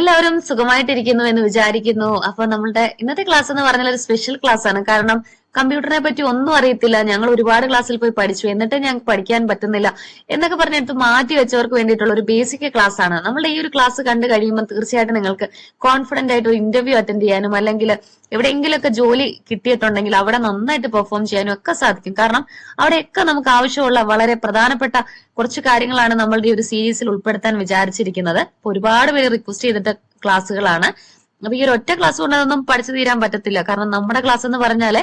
എല്ലാവരും സുഖമായിട്ടിരിക്കുന്നു എന്ന് വിചാരിക്കുന്നു. അപ്പൊ നമ്മളുടെ ഇന്നത്തെ ക്ലാസ് എന്ന് പറഞ്ഞാൽ ഒരു സ്പെഷ്യൽ ക്ലാസ് ആണ്. കാരണം കമ്പ്യൂട്ടറിനെ പറ്റി ഒന്നും അറിയത്തില്ല. ഞങ്ങൾ ഒരുപാട് ക്ലാസ്സിൽ പോയി പഠിച്ചു. എന്നിട്ട് ഞങ്ങൾക്ക് പഠിക്കാൻ പറ്റുന്നില്ല. എന്നൊക്കെ പറഞ്ഞെടുത്ത് മാറ്റി വെച്ചവർക്ക് വേണ്ടിയിട്ടുള്ള ഒരു ബേസിക് ക്ലാസ് ആണ്. നമ്മളുടെ ഈ ഒരു ക്ലാസ് കണ്ടു കഴിയുമ്പോൾ തീർച്ചയായിട്ടും നിങ്ങൾക്ക് കോൺഫിഡന്റ് ആയിട്ട് ഒരു ഇന്റർവ്യൂ അറ്റൻഡ് ചെയ്യാനും അല്ലെങ്കിൽ എവിടെയെങ്കിലുമൊക്കെ ജോലി കിട്ടിയിട്ടുണ്ടെങ്കിൽ അവിടെ നന്നായിട്ട് പെർഫോം ചെയ്യാനും ഒക്കെ സാധിക്കും. കാരണം അവിടെയൊക്കെ നമുക്ക് ആവശ്യമുള്ള വളരെ പ്രധാനപ്പെട്ട കുറച്ച് കാര്യങ്ങളാണ് നമ്മളുടെ ഈ ഒരു സീരീസിൽ ഉൾപ്പെടുത്താൻ വിചാരിച്ചിരിക്കുന്നത്. ഒരുപാട് പേര് റിക്വസ്റ്റ് ചെയ്തിട്ട് ക്ലാസ്സുകളാണ് അപ്പൊ ഈ ഒരു ഒറ്റ ക്ലാസ് കൊണ്ട് അതൊന്നും പഠിച്ചു തീരാൻ പറ്റത്തില്ല. കാരണം നമ്മുടെ ക്ലാസ് എന്ന് പറഞ്ഞാൽ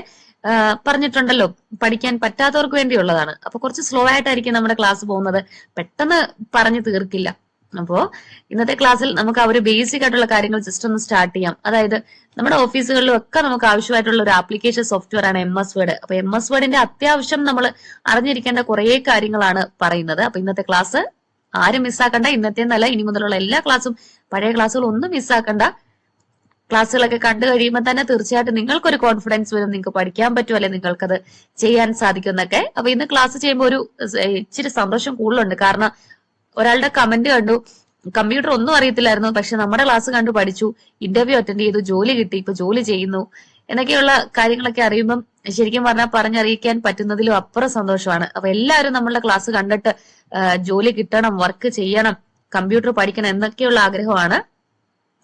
പറഞ്ഞിട്ടുണ്ടല്ലോ പഠിക്കാൻ പറ്റാത്തവർക്ക് വേണ്ടിയുള്ളതാണ്. അപ്പൊ കുറച്ച് സ്ലോ ആയിട്ടായിരിക്കും നമ്മുടെ ക്ലാസ് പോകുന്നത്. പെട്ടെന്ന് പറഞ്ഞു തീർക്കില്ല. അപ്പോ ഇന്നത്തെ ക്ലാസ്സിൽ നമുക്ക് ആ ഒരു ബേസിക് ആയിട്ടുള്ള കാര്യങ്ങൾ ജസ്റ്റ് ഒന്ന് സ്റ്റാർട്ട് ചെയ്യാം. അതായത് നമ്മുടെ ഓഫീസുകളിലും ഒക്കെ നമുക്ക് ആവശ്യമായിട്ടുള്ള ഒരു ആപ്ലിക്കേഷൻ സോഫ്റ്റ്വെയർ ആണ് എം എസ് വേർഡ് അപ്പൊ എം എസ് വേർഡിന്റെ അത്യാവശ്യം നമ്മൾ അറിഞ്ഞിരിക്കേണ്ട കുറെ കാര്യങ്ങളാണ് പറയുന്നത്. അപ്പൊ ഇന്നത്തെ ക്ലാസ് ആരും മിസ്സാക്കണ്ട ഇന്നത്തെ എന്നല്ല ഇനി മുതലുള്ള എല്ലാ ക്ലാസ്സും പഴയ ക്ലാസ്സുകൾ ഒന്നും മിസ്സാക്കണ്ട ക്ലാസ്സുകളൊക്കെ കണ്ടു കഴിയുമ്പോൾ തന്നെ തീർച്ചയായിട്ടും നിങ്ങൾക്കൊരു കോൺഫിഡൻസ് വരും നിങ്ങൾക്ക് പഠിക്കാൻ പറ്റും അല്ലെ നിങ്ങൾക്കത് ചെയ്യാൻ സാധിക്കും എന്നൊക്കെ അപ്പൊ ഇന്ന് ക്ലാസ് ചെയ്യുമ്പോൾ ഒരു ഇച്ചിരി സന്തോഷം കൂടുതലുണ്ട്. കാരണം ഒരാളുടെ കമന്റ് കണ്ടു. കമ്പ്യൂട്ടർ ഒന്നും അറിയത്തില്ലായിരുന്നു. പക്ഷെ നമ്മുടെ ക്ലാസ് കണ്ടു പഠിച്ചു. ഇന്റർവ്യൂ അറ്റൻഡ് ചെയ്തു. ജോലി കിട്ടി. ഇപ്പൊ ജോലി ചെയ്യുന്നു. എന്നൊക്കെയുള്ള കാര്യങ്ങളൊക്കെ അറിയുമ്പം ശരിക്കും പറഞ്ഞാൽ പറഞ്ഞറിയിക്കാൻ പറ്റുന്നതിലും അപ്പുറം സന്തോഷമാണ്. അപ്പൊ എല്ലാവരും നമ്മളുടെ ക്ലാസ് കണ്ടിട്ട് ജോലി കിട്ടണം വർക്ക് ചെയ്യണം കമ്പ്യൂട്ടർ പഠിക്കണം എന്നൊക്കെയുള്ള ആഗ്രഹമാണ്.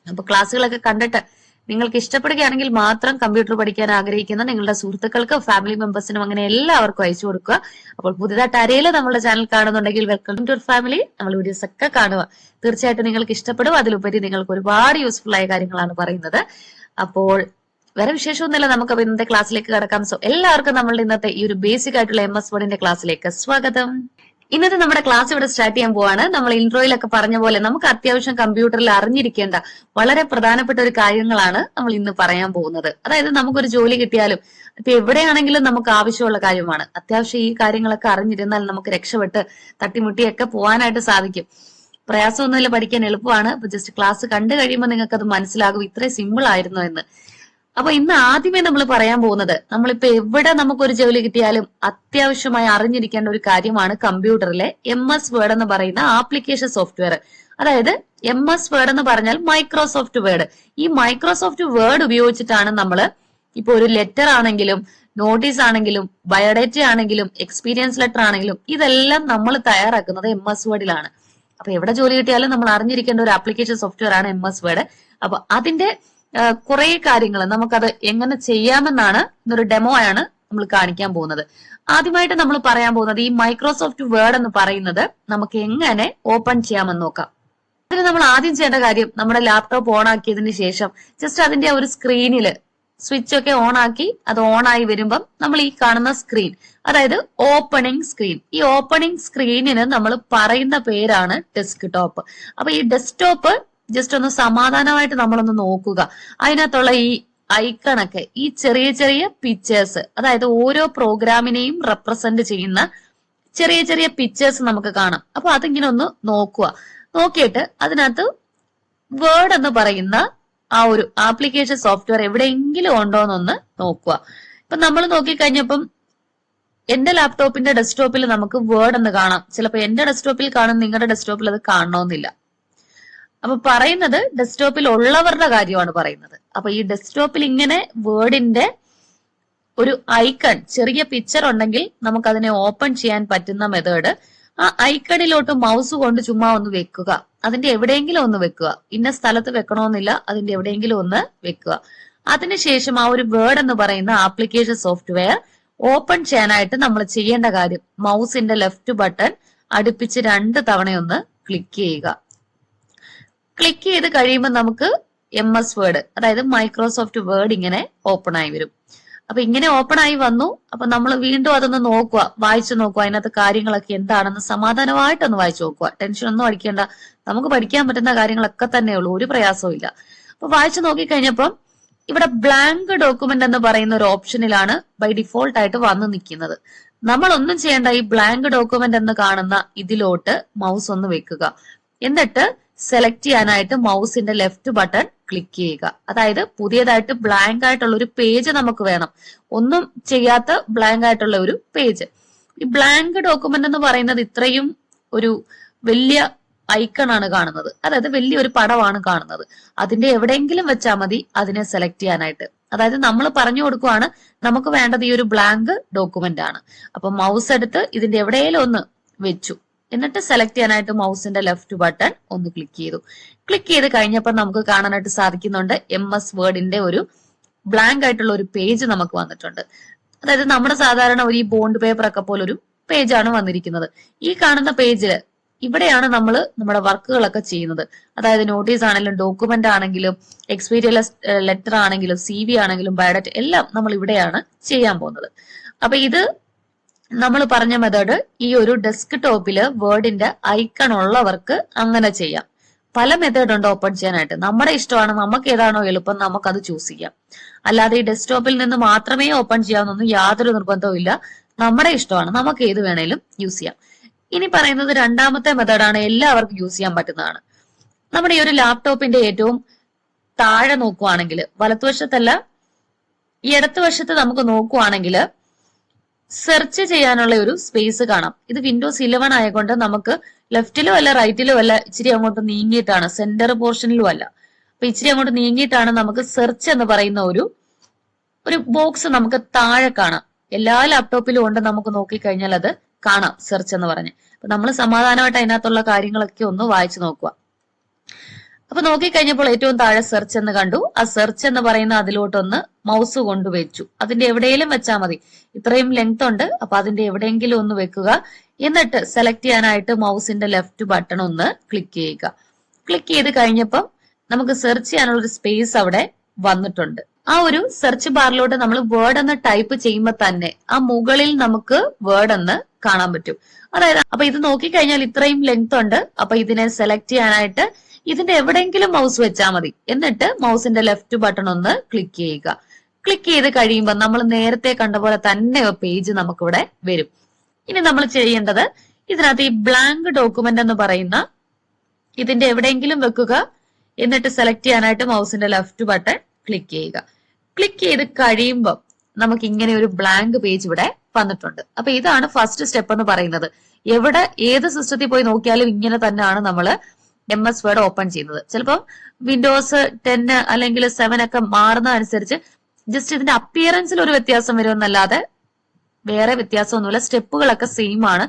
അപ്പൊ ക്ലാസ്സുകളൊക്കെ കണ്ടിട്ട് നിങ്ങൾക്ക് ഇഷ്ടപ്പെടുകയാണെങ്കിൽ മാത്രം കമ്പ്യൂട്ടർ പഠിക്കാൻ ആഗ്രഹിക്കുന്ന നിങ്ങളുടെ സുഹൃത്തുക്കൾക്ക് ഫാമിലി മെമ്പേഴ്സിനും അങ്ങനെ എല്ലാവർക്കും അയച്ചു കൊടുക്കുക. അപ്പോൾ പുതിയതായിട്ട് ആരെങ്കിലും നമ്മുടെ ചാനൽ കാണുന്നുണ്ടെങ്കിൽ വെൽക്കം ടു ഫാമിലി നമ്മൾ വീഡിയോസ് ഒക്കെ കാണുക. തീർച്ചയായിട്ടും നിങ്ങൾക്ക് ഇഷ്ടപ്പെടും. അതിലുപരി നിങ്ങൾക്ക് ഒരുപാട് യൂസ്ഫുൾ ആയ കാര്യങ്ങളാണ് പറയുന്നത്. അപ്പോൾ വേറെ വിശേഷമൊന്നുമില്ല. നമുക്ക് ഇന്നത്തെ ക്ലാസ്സിലേക്ക് കടക്കാം. സോ എല്ലാവർക്കും നമ്മളുടെ ഇന്നത്തെ ഈ ഒരു ബേസിക് ആയിട്ടുള്ള എം എസ് വേർഡിന്റെ ക്ലാസ്സിലേക്ക് സ്വാഗതം. ഇന്നത്തെ നമ്മുടെ ക്ലാസ് ഇവിടെ സ്റ്റാർട്ട് ചെയ്യാൻ പോവാണ്. നമ്മൾ ഇൻട്രോയിലൊക്കെ പറഞ്ഞ പോലെ നമുക്ക് അത്യാവശ്യം കമ്പ്യൂട്ടറിൽ അറിഞ്ഞിരിക്കേണ്ട വളരെ പ്രധാനപ്പെട്ട ഒരു കാര്യങ്ങളാണ് നമ്മൾ ഇന്ന് പറയാൻ പോകുന്നത്. അതായത് നമുക്കൊരു ജോലി കിട്ടിയാലും ഇപ്പൊ എവിടെയാണെങ്കിലും നമുക്ക് ആവശ്യമുള്ള കാര്യമാണ്. അത്യാവശ്യം ഈ കാര്യങ്ങളൊക്കെ അറിഞ്ഞിരുന്നാൽ നമുക്ക് രക്ഷപ്പെട്ട് തട്ടിമുട്ടിയൊക്കെ പോകാനായിട്ട് സാധിക്കും. പ്രയാസമൊന്നുമില്ല പഠിക്കാൻ എളുപ്പമാണ്. ജസ്റ്റ് ക്ലാസ് കണ്ടു കഴിയുമ്പോൾ നിങ്ങൾക്ക് അത് മനസ്സിലാകും. ഇത്രയും സിമ്പിൾ ആയിരുന്നു എന്ന്. അപ്പൊ ഇന്ന് ആദ്യമേ നമ്മൾ പറയാൻ പോകുന്നത് നമ്മളിപ്പോ എവിടെ നമുക്കൊരു ജോലി കിട്ടിയാലും അത്യാവശ്യമായി അറിഞ്ഞിരിക്കേണ്ട ഒരു കാര്യമാണ് കമ്പ്യൂട്ടറിലെ എം എസ് വേർഡ് എന്ന് പറയുന്ന ആപ്ലിക്കേഷൻ സോഫ്റ്റ്വെയർ. അതായത് എം എസ് വേർഡ് എന്ന് പറഞ്ഞാൽ മൈക്രോസോഫ്റ്റ് വേർഡ്. ഈ മൈക്രോസോഫ്റ്റ് വേർഡ് ഉപയോഗിച്ചിട്ടാണ് നമ്മൾ ഇപ്പൊ ഒരു ലെറ്റർ ആണെങ്കിലും നോട്ടീസ് ആണെങ്കിലും ബയോഡേറ്റ ആണെങ്കിലും എക്സ്പീരിയൻസ് ലെറ്റർ ആണെങ്കിലും ഇതെല്ലാം നമ്മൾ തയ്യാറാക്കുന്നത് എം എസ് വേർഡിലാണ്. അപ്പൊ എവിടെ ജോലി കിട്ടിയാലും നമ്മൾ അറിഞ്ഞിരിക്കേണ്ട ഒരു ആപ്ലിക്കേഷൻ സോഫ്റ്റ്വെയർ ആണ് എം എസ് വേർഡ്. അപ്പൊ അതിന്റെ കുറെ കാര്യങ്ങൾ നമുക്കത് എങ്ങനെ ചെയ്യാമെന്നാണ് ഇന്നൊരു ഡെമോ ആണ് നമ്മൾ കാണിക്കാൻ പോകുന്നത്. ആദ്യമായിട്ട് നമ്മൾ പറയാൻ പോകുന്നത് ഈ മൈക്രോസോഫ്റ്റ് വേർഡ് എന്ന് പറയുന്നത് നമുക്ക് എങ്ങനെ ഓപ്പൺ ചെയ്യാമെന്ന് നോക്കാം. അതിന് നമ്മൾ ആദ്യം ചെയ്യേണ്ട കാര്യം നമ്മുടെ ലാപ്ടോപ്പ് ഓൺ ആക്കിയതിന് ശേഷം ജസ്റ്റ് അതിന്റെ ഒരു സ്ക്രീനിൽ സ്വിച്ച് ഒക്കെ ഓൺ ആക്കി അത് ഓൺ ആയി വരുമ്പം നമ്മൾ ഈ കാണുന്ന സ്ക്രീൻ അതായത് ഓപ്പണിംഗ് സ്ക്രീൻ ഈ ഓപ്പണിംഗ് സ്ക്രീനിന് നമ്മൾ പറയുന്ന പേരാണ് ഡെസ്ക് ടോപ്പ് അപ്പൊ ഈ ഡെസ്ക്ടോപ്പ് ജസ്റ്റ് ഒന്ന് സമാധാനമായിട്ട് നമ്മളൊന്ന് നോക്കുക. അതിനകത്തുള്ള ഈ ഐക്കണൊക്കെ ഈ ചെറിയ ചെറിയ പിക്ചേഴ്സ് അതായത് ഓരോ പ്രോഗ്രാമിനെയും റെപ്രസെന്റ് ചെയ്യുന്ന ചെറിയ ചെറിയ പിക്ചേഴ്സ് നമുക്ക് കാണാം. അപ്പൊ അതിങ്ങനെ ഒന്ന് നോക്കുക. നോക്കിയിട്ട് അതിനകത്ത് വേർഡ് എന്ന് പറയുന്ന ആ ഒരു ആപ്ലിക്കേഷൻ സോഫ്റ്റ്വെയർ എവിടെയെങ്കിലും ഉണ്ടോ എന്നൊന്ന് നോക്കുക. ഇപ്പൊ നമ്മൾ നോക്കിക്കഴിഞ്ഞപ്പം എന്റെ ലാപ്ടോപ്പിന്റെ ഡെസ്ക്ടോപ്പിൽ നമുക്ക് വേർഡ് എന്ന് കാണാം. ചിലപ്പോൾ എന്റെ ഡെസ്ക്ടോപ്പിൽ കാണും നിങ്ങളുടെ ഡെസ്ക്ടോപ്പിൽ അത് കാണണമെന്നില്ല അപ്പൊ പറയുന്നത് ഡെസ്ക്ടോപ്പിൽ ഉള്ളവരുടെ കാര്യമാണ് പറയുന്നത്. അപ്പൊ ഈ ഡെസ്ക്ടോപ്പിൽ ഇങ്ങനെ വേർഡിന്റെ ഒരു ഐക്കൺ ചെറിയ പിക്ചർ ഉണ്ടെങ്കിൽ നമുക്ക് അതിനെ ഓപ്പൺ ചെയ്യാൻ പറ്റുന്ന മെത്തേഡ് ആ ഐക്കണിലോട്ട് മൗസ് കൊണ്ട് ചുമ്മാ ഒന്ന് വെക്കുക. അതിന്റെ എവിടെയെങ്കിലും ഒന്ന് വെക്കുക. ഇന്ന സ്ഥലത്ത് വെക്കണമെന്നില്ല അതിന്റെ എവിടെയെങ്കിലും ഒന്ന് വെക്കുക. അതിനുശേഷം ആ ഒരു വേർഡ് എന്ന് പറയുന്ന ആപ്ലിക്കേഷൻ സോഫ്റ്റ്വെയർ ഓപ്പൺ ചെയ്യാനായിട്ട് നമ്മൾ ചെയ്യേണ്ട കാര്യം മൗസിന്റെ ലെഫ്റ്റ് ബട്ടൺ അടുപ്പിച്ച് രണ്ട് തവണയൊന്ന് ക്ലിക്ക് ചെയ്യുക. ക്ലിക്ക് ചെയ്ത് കഴിയുമ്പോൾ നമുക്ക് എം എസ് വേർഡ് അതായത് മൈക്രോസോഫ്റ്റ് വേർഡ് ഇങ്ങനെ ഓപ്പൺ ആയി വരും. അപ്പൊ ഇങ്ങനെ ഓപ്പൺ ആയി വന്നു. അപ്പൊ നമ്മൾ വീണ്ടും അതൊന്ന് നോക്കുക. വായിച്ചു നോക്കുക. അതിനകത്ത് കാര്യങ്ങളൊക്കെ എന്താണെന്ന് സമാധാനമായിട്ടൊന്ന് വായിച്ചു നോക്കുക. ടെൻഷൻ ഒന്നും അടിക്കേണ്ട. നമുക്ക് പഠിക്കാൻ പറ്റുന്ന കാര്യങ്ങളൊക്കെ തന്നെ ഉള്ളൂ. ഒരു പ്രയാസവും ഇല്ല. അപ്പൊ വായിച്ചു നോക്കിക്കഴിഞ്ഞപ്പം ഇവിടെ ബ്ലാങ്ക് ഡോക്യുമെന്റ് എന്ന് പറയുന്ന ഒരു ഓപ്ഷനിലാണ് ബൈ ഡിഫോൾട്ട് ആയിട്ട് വന്നു നിൽക്കുന്നത്. നമ്മൾ ഒന്നും ചെയ്യേണ്ട ഈ ബ്ലാങ്ക് ഡോക്യുമെന്റ് എന്ന് കാണുന്ന ഇതിലോട്ട് മൗസ് ഒന്ന് വെക്കുക. എന്നിട്ട് സെലക്ട് ചെയ്യാനായിട്ട് മൗസിന്റെ ലെഫ്റ്റ് ബട്ടൺ ക്ലിക്ക് ചെയ്യുക. അതായത് പുതിയതായിട്ട് ബ്ലാങ്ക് ആയിട്ടുള്ള ഒരു പേജ് നമുക്ക് വേണം. ഒന്നും ചെയ്യാത്ത ബ്ലാങ്ക് ആയിട്ടുള്ള ഒരു പേജ് ഈ ബ്ലാങ്ക് ഡോക്യുമെന്റ് എന്ന് പറയുന്നത് ഇത്രയും ഒരു വലിയ ഐക്കൺ ആണ് കാണുന്നത്. അതായത് വലിയൊരു പടമാണ് കാണുന്നത്. അതിന്റെ എവിടെയെങ്കിലും വെച്ചാൽ മതി അതിനെ സെലക്ട് ചെയ്യാനായിട്ട്. അതായത് നമ്മൾ പറഞ്ഞു കൊടുക്കുവാണ് നമുക്ക് വേണ്ടത് ഈ ഒരു ബ്ലാങ്ക് ഡോക്യുമെന്റ് ആണ്. അപ്പൊ മൗസ് എടുത്ത് ഇതിന്റെ എവിടെയെങ്കിലും ഒന്ന് വെച്ചു. എന്നിട്ട് സെലക്ട് ചെയ്യാനായിട്ട് മൗസിന്റെ ലെഫ്റ്റ് ബട്ടൺ ഒന്ന് ക്ലിക്ക് ചെയ്തു. ക്ലിക്ക് ചെയ്ത് കഴിഞ്ഞപ്പോൾ നമുക്ക് കാണാനായിട്ട് സാധിക്കുന്നുണ്ട് എം എസ് വേർഡിന്റെ ഒരു ബ്ലാങ്ക് ആയിട്ടുള്ള ഒരു പേജ് നമുക്ക് വന്നിട്ടുണ്ട്. അതായത് നമ്മുടെ സാധാരണ ഒരു ഈ ബോണ്ട് പേപ്പർ ഒക്കെ പോലെ ഒരു പേജാണ് വന്നിരിക്കുന്നത്. ഈ കാണുന്ന പേജിൽ ഇവിടെയാണ് നമ്മൾ നമ്മുടെ വർക്കുകളൊക്കെ ചെയ്യുന്നത്. അതായത് നോട്ടീസ് ആണെങ്കിലും ഡോക്യുമെന്റ് ആണെങ്കിലും എക്സ്പീരിയൻസ് ലെറ്റർ ആണെങ്കിലും സി ആണെങ്കിലും ബയോഡറ്റ് എല്ലാം നമ്മൾ ഇവിടെയാണ് ചെയ്യാൻ പോകുന്നത്. അപ്പൊ ഇത് നമ്മൾ പറഞ്ഞ മെത്തേഡ് ഈ ഒരു ഡെസ്ക് ടോപ്പിൽ വേർഡിന്റെ ഐക്കൺ ഉള്ളവർക്ക് അങ്ങനെ ചെയ്യാം. പല മെത്തേഡ് ഉണ്ട് ഓപ്പൺ ചെയ്യാനായിട്ട്. നമ്മുടെ ഇഷ്ടമാണ് നമുക്ക് ഏതാണോ എളുപ്പം നമുക്ക് അത് ചൂസ് ചെയ്യാം. അല്ലാതെ ഈ ഡെസ്ക്ടോപ്പിൽ നിന്ന് മാത്രമേ ഓപ്പൺ ചെയ്യാവുന്നൊന്നും യാതൊരു നിർബന്ധവും ഇല്ല. നമ്മുടെ ഇഷ്ടമാണ് നമുക്ക് ഏത് വേണേലും യൂസ് ചെയ്യാം. ഇനി പറയുന്നത് രണ്ടാമത്തെ മെത്തേഡാണ് എല്ലാവർക്കും യൂസ് ചെയ്യാൻ പറ്റുന്നതാണ്. നമ്മുടെ ഈ ഒരു ലാപ്ടോപ്പിന്റെ ഏറ്റവും താഴെ നോക്കുവാണെങ്കിൽ വലത്തുവശത്തല്ല ഈ ഇടത്തുവശത്ത് നമുക്ക് നോക്കുവാണെങ്കിൽ സെർച്ച് ചെയ്യാനുള്ള ഒരു സ്പേസ് കാണാം. ഇത് വിൻഡോസ് ഇലവൻ ആയതുകൊണ്ട് നമുക്ക് ലെഫ്റ്റിലോ അല്ല റൈറ്റിലോ അല്ല ഇച്ചിരി അങ്ങോട്ട് നീങ്ങിയിട്ടാണ് സെന്റർ പോർഷനിലും അല്ല. അപ്പൊ ഇച്ചിരി അങ്ങോട്ട് നീങ്ങിയിട്ടാണ് നമുക്ക് സെർച്ച് എന്ന് പറയുന്ന ഒരു ഒരു ബോക്സ് നമുക്ക് താഴെ കാണാം. എല്ലാ ലാപ്ടോപ്പിലും ഉണ്ട് നമുക്ക് നോക്കിക്കഴിഞ്ഞാൽ അത് കാണാം സെർച്ച് എന്ന് പറഞ്ഞ്. അപ്പൊ നമ്മൾ സമാധാനമായിട്ട് അതിനകത്തുള്ള കാര്യങ്ങളൊക്കെ ഒന്ന് വായിച്ചു നോക്കുക. അപ്പൊ നോക്കിക്കഴിഞ്ഞപ്പോൾ ഏറ്റവും താഴെ സെർച്ച് എന്ന് കണ്ടു. ആ സെർച്ച് എന്ന് പറയുന്ന അതിലോട്ടൊന്ന് മൗസ് കൊണ്ട് വെച്ചു അതിന്റെ എവിടെയെങ്കിലും വെച്ചാൽ മതി. ഇത്രയും ലെങ്ത് ഉണ്ട്. അപ്പൊ അതിന്റെ എവിടെയെങ്കിലും ഒന്ന് വെക്കുക. എന്നിട്ട് സെലക്ട് ചെയ്യാനായിട്ട് മൗസിന്റെ ലെഫ്റ്റ് ബട്ടൺ ഒന്ന് ക്ലിക്ക് ചെയ്യുക. ക്ലിക്ക് ചെയ്ത് കഴിഞ്ഞപ്പം നമുക്ക് സെർച്ച് ചെയ്യാനുള്ള ഒരു സ്പേസ് അവിടെ വന്നിട്ടുണ്ട്. ആ ഒരു സെർച്ച് ബാറിലോട്ട് നമ്മൾ വേർഡ് എന്ന് ടൈപ്പ് ചെയ്യുമ്പോൾ തന്നെ ആ മുകളിൽ നമുക്ക് വേർഡ് എന്ന് കാണാൻ പറ്റും. അതായത് അപ്പൊ ഇത് നോക്കിക്കഴിഞ്ഞാൽ ഇത്രയും ലെങ്ത് ഉണ്ട്. അപ്പൊ ഇതിനെ സെലക്ട് ചെയ്യാനായിട്ട് ഇതിന്റെ എവിടെയെങ്കിലും മൗസ് വെച്ചാൽ മതി. എന്നിട്ട് മൗസിന്റെ ലെഫ്റ്റ് ബട്ടൺ ഒന്ന് ക്ലിക്ക് ചെയ്യുക. ക്ലിക്ക് ചെയ്ത് കഴിയുമ്പോൾ നമ്മൾ നേരത്തെ കണ്ട പോലെ തന്നെ പേജ് നമുക്കിവിടെ വരും. ഇനി നമ്മൾ ചെയ്യേണ്ടത് ഇതിനകത്ത് ഈ ബ്ലാങ്ക് ഡോക്യുമെന്റ് എന്ന് പറയുന്ന ഇതിന്റെ എവിടെയെങ്കിലും വെക്കുക. എന്നിട്ട് സെലക്ട് ചെയ്യാനായിട്ട് മൗസിന്റെ ലെഫ്റ്റ് ബട്ടൺ ക്ലിക്ക് ചെയ്യുക. ക്ലിക്ക് ചെയ്ത് കഴിയുമ്പോൾ നമുക്ക് ഇങ്ങനെ ഒരു ബ്ലാങ്ക് പേജ് ഇവിടെ വന്നിട്ടുണ്ട്. അപ്പൊ ഇതാണ് ഫസ്റ്റ് സ്റ്റെപ്പ് എന്ന് പറയുന്നത്. എവിടെ ഏത് സിസ്റ്റത്തിൽ പോയി നോക്കിയാലും ഇങ്ങനെ തന്നെയാണ് നമ്മൾ എം എസ് വേർഡ് ഓപ്പൺ ചെയ്യുന്നത്. ചിലപ്പോൾ വിൻഡോസ് ടെൻ അല്ലെങ്കിൽ സെവൻ ഒക്കെ മാറുന്ന അനുസരിച്ച് ജസ്റ്റ് ഇതിന്റെ അപ്പിയറൻസിൽ ഒരു വ്യത്യാസം വരുമെന്നല്ലാതെ വേറെ വ്യത്യാസമൊന്നുമില്ല. സ്റ്റെപ്പുകളൊക്കെ സെയിം ആണ്.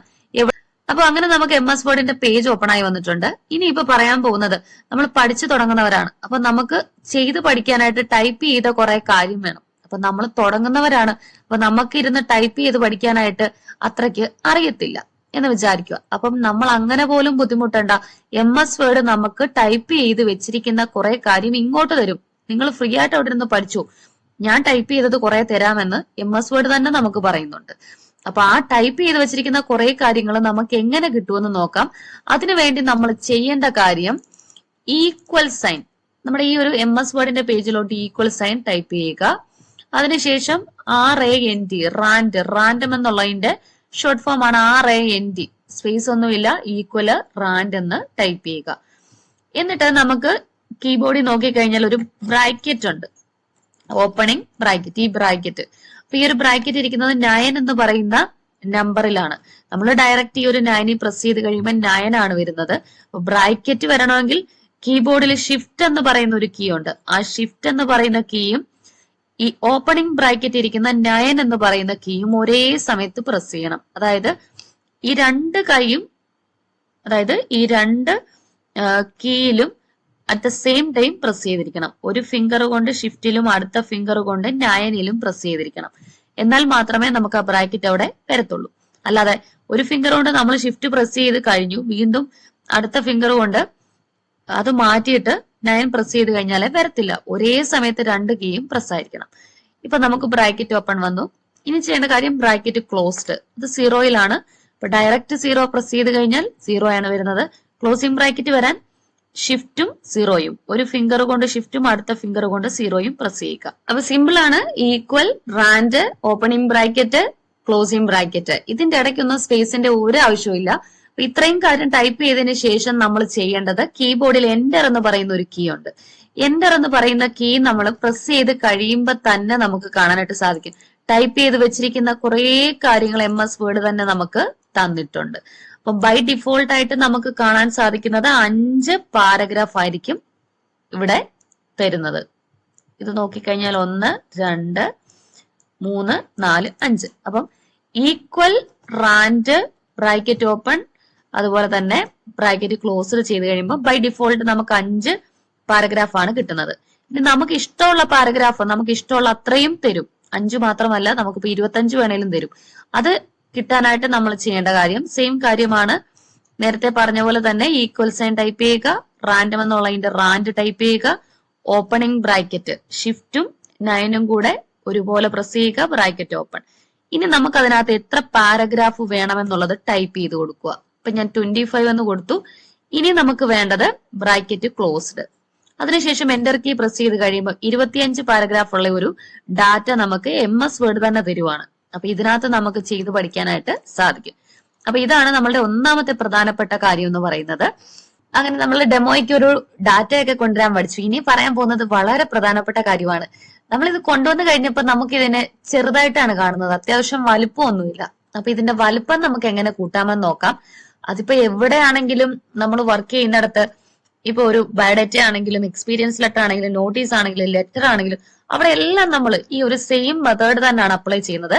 അപ്പൊ അങ്ങനെ നമുക്ക് എം എസ് വേർഡിന്റെ പേജ് ഓപ്പൺ ആയി വന്നിട്ടുണ്ട്. ഇനി ഇപ്പൊ പറയാൻ പോകുന്നത് നമ്മൾ പഠിച്ചു തുടങ്ങുന്നവരാണ്. അപ്പൊ നമുക്ക് ചെയ്ത് പഠിക്കാനായിട്ട് ടൈപ്പ് ചെയ്ത കുറെ കാര്യം വേണം. അപ്പൊ നമ്മൾ തുടങ്ങുന്നവരാണ്. അപ്പൊ നമുക്ക് ഇരുന്ന് ടൈപ്പ് ചെയ്ത് പഠിക്കാനായിട്ട് അത്രയ്ക്ക് അറിയത്തില്ല. എന്ന് വിചാരിക്കുക. അപ്പം നമ്മൾ അങ്ങനെ പോലും ബുദ്ധിമുട്ടണ്ട. എം എസ് വേർഡ് നമുക്ക് ടൈപ്പ് ചെയ്ത് വെച്ചിരിക്കുന്ന കുറെ കാര്യം ഇങ്ങോട്ട് തരും. നിങ്ങൾ ഫ്രീ ആയിട്ട് അവിടെ നിന്ന് പഠിച്ചു. ഞാൻ ടൈപ്പ് ചെയ്തത് കുറെ തരാമെന്ന് എം എസ് വേർഡ് തന്നെ നമുക്ക് പറയുന്നുണ്ട്. അപ്പൊ ആ ടൈപ്പ് ചെയ്ത് വെച്ചിരിക്കുന്ന കുറെ കാര്യങ്ങൾ നമുക്ക് എങ്ങനെ കിട്ടുമെന്ന് നോക്കാം. അതിനുവേണ്ടി നമ്മൾ ചെയ്യേണ്ട കാര്യം ഈക്വൽ സൈൻ നമ്മുടെ ഈ ഒരു എം എസ് വേർഡിന്റെ പേജിലോട്ട് ഈക്വൽ സൈൻ ടൈപ്പ് ചെയ്യുക. അതിനുശേഷം R A N T rand random എന്നുള്ളതിന്റെ ഷോർട്ട് ഫോം ആണ് R A N D space ഒന്നുമില്ല ഈക്വൽ റാൻഡ് എന്ന് ടൈപ്പ് ചെയ്യുക. എന്നിട്ട് നമുക്ക് കീബോർഡിൽ നോക്കിക്കഴിഞ്ഞാൽ ഒരു ബ്രാക്കറ്റ് ഉണ്ട്. ഓപ്പണിംഗ് ബ്രാക്കറ്റ് ഈ ബ്രാക്കറ്റ് അപ്പൊ ഈ ഒരു ബ്രാക്കറ്റ് ഇരിക്കുന്നത് നയൻ എന്ന് പറയുന്ന നമ്പറിലാണ് നമ്മൾ ഡയറക്റ്റ് ഈ ഒരു നയനിൽ പ്രസ് ചെയ്ത് കഴിയുമ്പോൾ നയൻ ആണ് വരുന്നത്. ബ്രാക്കറ്റ് വരണമെങ്കിൽ കീബോർഡിൽ ഷിഫ്റ്റ് എന്ന് പറയുന്ന ഒരു കീ ഉണ്ട്. ആ ഷിഫ്റ്റ് എന്ന് പറയുന്ന കീയും ഈ ഓപ്പണിംഗ് ബ്രാക്കറ്റ് ഇരിക്കുന്ന നയൻ എന്ന് പറയുന്ന കീയും ഒരേ സമയത്ത് പ്രസ് ചെയ്യണം. അതായത് ഈ രണ്ട് കൈയും അതായത് ഈ രണ്ട് കീയിലും at the same time press ചെയ്തിരിക്കണം. ഒരു ഫിംഗർ കൊണ്ട് ഷിഫ്റ്റിലും അടുത്ത ഫിംഗർ കൊണ്ട് നയനിലും പ്രസ് ചെയ്തിരിക്കണം. എന്നാൽ മാത്രമേ നമുക്ക് ആ ബ്രാക്കറ്റ് അവിടെ വരത്തുള്ളൂ. അല്ലാതെ ഒരു ഫിംഗർ കൊണ്ട് നമ്മൾ ഷിഫ്റ്റ് പ്രസ് ചെയ്ത് കഴിഞ്ഞു വീണ്ടും അടുത്ത ഫിംഗർ കൊണ്ട് അത് മാറ്റിയിട്ട് നയൻ പ്രസ് ചെയ്ത് കഴിഞ്ഞാലേ വരത്തില്ല. ഒരേ സമയത്ത് രണ്ട് കീയും പ്രസ് ആയിരിക്കണം. ഇപ്പൊ നമുക്ക് ബ്രാക്കറ്റ് ഓപ്പൺ വന്നു. ഇനി ചെയ്യേണ്ട കാര്യം ബ്രാക്കറ്റ് ക്ലോസ്ഡ് ഇത് സീറോയിലാണ് ഇപ്പൊ ഡയറക്റ്റ് സീറോ പ്രസ് ചെയ്ത് കഴിഞ്ഞാൽ സീറോ ആണ് വരുന്നത്. ക്ലോസിംഗ് ബ്രാക്കറ്റ് വരാൻ ഷിഫ്റ്റും സീറോയും ഒരു ഫിംഗർ കൊണ്ട് ഷിഫ്റ്റും അടുത്ത ഫിംഗർ കൊണ്ട് സീറോയും പ്രസ് ചെയ്യുക. അപ്പൊ സിമ്പിൾ ആണ്. Equal rand opening bracket closing bracket ഇതിന്റെ ഇടയ്ക്കൊന്നും സ്പേസിന്റെ ഒരു ആവശ്യമില്ല ഇത്രയും കാര്യം ടൈപ്പ് ചെയ്തതിന് ശേഷം നമ്മൾ ചെയ്യേണ്ടത് കീബോർഡിൽ എന്റർ എന്ന് പറയുന്ന ഒരു കീ ഉണ്ട്. എന്റർ എന്ന് പറയുന്ന കീ നമ്മൾ പ്രസ് ചെയ്ത് കഴിയുമ്പോൾ തന്നെ നമുക്ക് കാണാനായിട്ട് സാധിക്കും. ടൈപ്പ് ചെയ്ത് വെച്ചിരിക്കുന്ന കുറേ കാര്യങ്ങൾ എം എസ് വേർഡ് തന്നെ നമുക്ക് തന്നിട്ടുണ്ട്. അപ്പൊ ബൈ ഡിഫോൾട്ട് ആയിട്ട് നമുക്ക് കാണാൻ സാധിക്കുന്നത് അഞ്ച് പാരഗ്രാഫ് ആയിരിക്കും ഇവിടെ തരുന്നത്. ഇത് നോക്കിക്കഴിഞ്ഞാൽ ഒന്ന് രണ്ട് മൂന്ന് നാല് അഞ്ച്. അപ്പം ഈക്വൽ റാൻഡ് ബ്രാക്കറ്റ് ഓപ്പൺ അതുപോലെ തന്നെ ബ്രാക്കറ്റ് ക്ലോസ് ചെയ്ത് കഴിയുമ്പോൾ ബൈ ഡിഫോൾട്ട് നമുക്ക് അഞ്ച് പാരഗ്രാഫാണ് കിട്ടുന്നത്. ഇനി നമുക്ക് ഇഷ്ടമുള്ള പാരഗ്രാഫ് നമുക്ക് ഇഷ്ടമുള്ള അത്രയും തരും. അഞ്ച് മാത്രമല്ല നമുക്കിപ്പോ ഇരുപത്തഞ്ച് വേണേലും തരും. അത് കിട്ടാനായിട്ട് നമ്മൾ ചെയ്യേണ്ട കാര്യം സെയിം കാര്യമാണ് നേരത്തെ പറഞ്ഞ പോലെ തന്നെ ഈക്വൽ സൈൻ ടൈപ്പ് ചെയ്യുക റാൻഡം എന്നുള്ള അതിന്റെ റാൻഡ് ടൈപ്പ് ചെയ്യുക ഓപ്പണിംഗ് ബ്രാക്കറ്റ് ഷിഫ്റ്റും നയനും കൂടെ ഒരുപോലെ പ്രസ് ചെയ്യുക ബ്രാക്കറ്റ് ഓപ്പൺ ഇനി നമുക്ക് അതിനകത്ത് എത്ര പാരഗ്രാഫ് വേണമെന്നുള്ളത് ടൈപ്പ് ചെയ്ത് കൊടുക്കുക. ഇപ്പൊ ഞാൻ ട്വന്റി ഫൈവ് എന്ന് കൊടുത്തു. ഇനി നമുക്ക് വേണ്ടത് ബ്രാക്കറ്റ് ക്ലോസ്ഡ്. അതിനുശേഷം എന്റർ കീ പ്രസ് ചെയ്ത് കഴിയുമ്പോൾ ഇരുപത്തിയഞ്ച് പാരഗ്രാഫ് ഉള്ള ഒരു ഡാറ്റ നമുക്ക് എം എസ് വേർഡ് തന്നെ തരുവാണ്. അപ്പൊ ഇതിനകത്ത് നമുക്ക് ചെയ്ത് പഠിക്കാനായിട്ട് സാധിക്കും. അപ്പൊ ഇതാണ് നമ്മളുടെ ഒന്നാമത്തെ പ്രധാനപ്പെട്ട കാര്യം എന്ന് പറയുന്നത്. അങ്ങനെ നമ്മൾ ഡെമോയ്ക്ക് ഒരു ഡാറ്റയൊക്കെ കൊണ്ടുവരാൻ പഠിച്ചു. ഇനി പറയാൻ പോകുന്നത് വളരെ പ്രധാനപ്പെട്ട കാര്യമാണ്. നമ്മൾ ഇത് കൊണ്ടുവന്ന് കഴിഞ്ഞപ്പോൾ നമുക്ക് ഇതിനെ ചെറുതായിട്ടാണ് കാണുന്നത്. അത്യാവശ്യം വലുപ്പമൊന്നുമില്ല അപ്പൊ ഇതിന്റെ വലുപ്പം നമുക്ക് എങ്ങനെ കൂട്ടാമെന്ന് നോക്കാം. അതിപ്പോ എവിടെയാണെങ്കിലും നമ്മൾ വർക്ക് ചെയ്യുന്നിടത്ത് ഇപ്പൊ ഒരു ബയോഡേറ്റ ആണെങ്കിലും എക്സ്പീരിയൻസ് ലെറ്റർ ആണെങ്കിലും നോട്ടീസ് ആണെങ്കിലും ലെറ്റർ ആണെങ്കിലും അവിടെ എല്ലാം നമ്മൾ ഈ ഒരു സെയിം മെത്തേഡ് തന്നെയാണ് അപ്ലൈ ചെയ്യുന്നത്.